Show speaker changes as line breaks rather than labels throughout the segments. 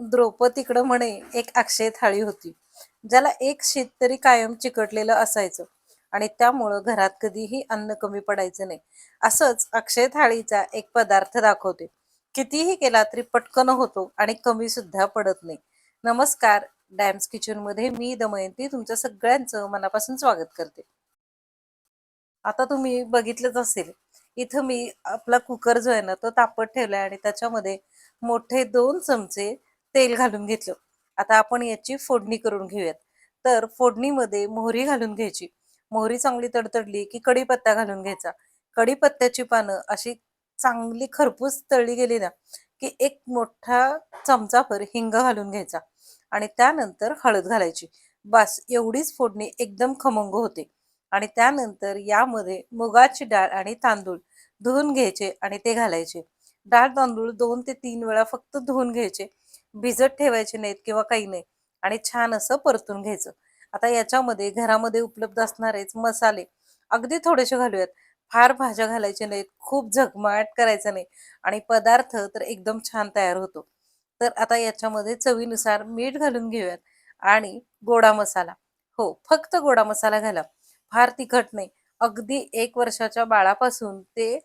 द्रौपदीकडं म्हणे एक अक्षय थाळी होती ज्याला एक शीत तरी कायम चिकटलेलं असायचं आणि त्यामुळं घरात कधीही अन्न कमी पडायचं नाही. असंच अक्षय थाळीचा एक पदार्थ दाखवते. कितीही केला तरी पटकन होतो आणि कमी सुद्धा पडत नाही. नमस्कार डॅम्स किचनमध्ये मी दमयंती तुमच्या सगळ्यांचं मनापासून स्वागत करते. आता तुम्ही बघितलंच असेल इथं मी आपला कुकर जो आहे ना तो तापत ठेवलाय आणि त्याच्यामध्ये मोठे दोन चमचे तेल घालून घेतलं. आता आपण याची फोडणी करून घेऊयात. तर फोडणीमध्ये मोहरी घालून घ्यायची. मोहरी चांगली तडतडली की कढीपत्ता घालून घ्यायचा. कढीपत्त्याची पानं अशी चांगली खरपूस तळली गेली ना की एक मोठा चमचाभर हिंग घालून घ्यायचा आणि त्यानंतर हळद घालायची. बस एवढीच फोडणी एकदम खमंग होते. आणि त्यानंतर यामध्ये मुगाची डाळ आणि तांदूळ धुवून घ्यायचे आणि ते घालायचे. डाळ तांदूळ दोन ते तीन वेळा फक्त धुवून घ्यायचे. भिजत ठेवायचे नाहीत किंवा काही नाही. आणि छान असं परतून घ्यायचं. आता याच्यामध्ये घरामध्ये उपलब्ध असणारेच मसाले अगदी थोडेसे घालूयात. फार भाज्या घालायच्या नाहीत खूप झगमाट करायचं नाही. आणि पदार्थ तर एकदम छान तयार होतो. तर आता याच्यामध्ये चवीनुसार मीठ घालून घेऊयात. आणि गोडा मसाला. हो फक्त गोडा मसाला घाला. फार तिखट नाही. अगदी एक वर्षाच्या बाळापासून ते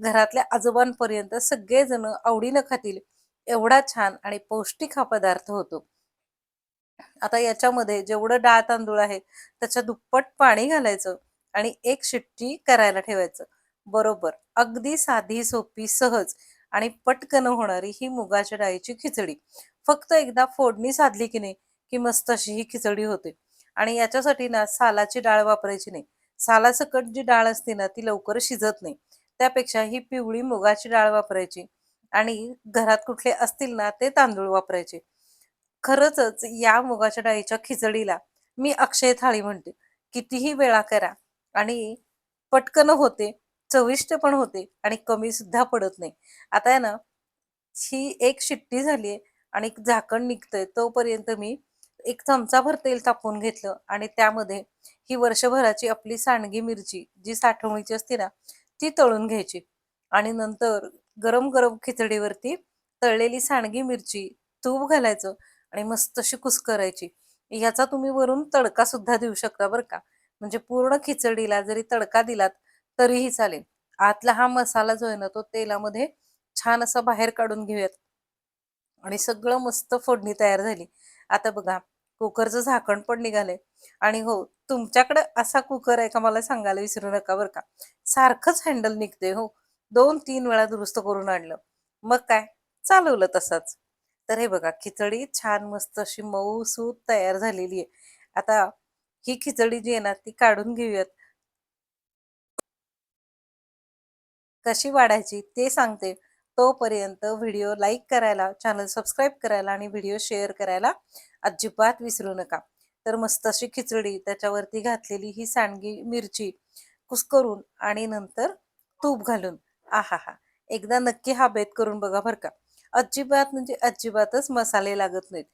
घरातल्या आजोबांपर्यंत सगळेजण आवडीनं खातील. एवढा छान आणि पौष्टिक हा पदार्थ होतो. आता याच्यामध्ये जेवढं डाळ तांदूळ आहे त्याच्या दुप्पट पाणी घालायचं आणि एक शिट्टी करायला ठेवायचं. बरोबर अगदी साधी सोपी सहज आणि पटकन होणारी ही मुगाच्या डाळीची खिचडी. फक्त एकदा फोडणी साधली की नाही की मस्त अशी ही खिचडी होते. आणि याच्यासाठी ना सालाची डाळ वापरायची नाही. सालासकट जी डाळ असते ना ती लवकर शिजत नाही. त्यापेक्षा ही पिवळी मुगाची डाळ वापरायची. आणि घरात कुठले असतील ना ते तांदूळ वापरायचे. खरंच या मुगाच्या डाळीच्या खिचडीला मी अक्षय थाळी म्हणते. कितीही वेळा करा आणि पटकन होते चविष्ट पण होते आणि कमी सुद्धा पडत नाही. आता आहे ना ही एक शिट्टी झाली आणि झाकण निघतंय तोपर्यंत मी एक चमचाभर तेल तापवून घेतलं आणि त्यामध्ये ही वर्षभराची आपली सांडगी मिरची जी साठवणीची असते ना ती तळून घ्यायची. आणि नंतर गरम गरम खिचडीवरती तळलेली सांडगी मिरची तूप घालायचं आणि मस्त अशी कुस्करायची याचा तुम्ही वरून तडका सुद्धा देऊ शकता बरं का. म्हणजे पूर्ण खिचडीला जरी तडका दिलात तरीही चालेल. आतला हा मसाला जो आहे ना तो तेलामध्ये छान असा बाहेर काढून घेऊयात. आणि सगळं मस्त फोडणी तयार झाली. आता बघा कुकरचं झाकण पण निघालंय. आणि हो तुमच्याकडे असा कुकर आहे का? मला सांगायला विसरू नका बरं का. सारखंच हँडल निघते हो. दोन तीन वेळा दुरुस्त करून आणलं. मग काय? चालवलं तसंच. तर हे बघा खिचडी छान मस्त अशी मऊ सूत तयार झालेली आहे. आता ही खिचडी जी आहे ना ती काढून घेऊयात. कशी वाढायची ते सांगते. तोपर्यंत व्हिडिओ लाईक करायला चॅनल सबस्क्राईब करायला आणि व्हिडिओ शेअर करायला अजिबात विसरू नका. तर मस्त अशी खिचडी त्याच्यावरती घातलेली ही सांडगी मिरची कुस्करून आणि नंतर तूप घालून. आहा हा एकदा नक्की हा बेत करून बघा बरं का. अजिबात म्हणजे अजिबातच मसाले लागत नाहीत.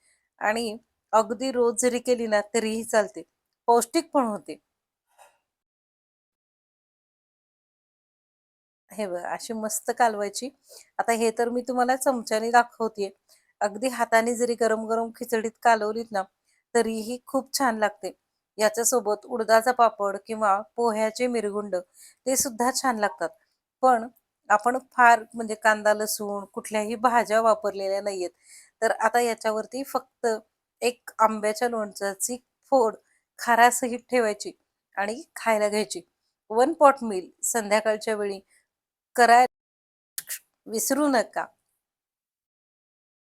आणि अगदी रोज जरी केली ना तरीही चालते. पौष्टिक पण होते. हे बघ अशी मस्त कालवायची. आता हे तर मी तुम्हाला चमच्याने दाखवतेय. अगदी हाताने जरी गरम गरम खिचडीत कालवलीत ना तरीही खूप छान लागते. याच्यासोबत उडदाचा पापड किंवा पोह्याचे मिरगुंड ते सुद्धा छान लागतात. पण आपण फार म्हणजे कांदा लसूण कुठल्याही भाज्या वापरलेल्या नाहीयेत. तर आता याच्यावरती फक्त एक आंब्याच्या लोणचाची फोड खारासहित ठेवायची आणि खायला घ्यायची. वन पॉट मिल संध्याकाळच्या वेळी करायला विसरू नका.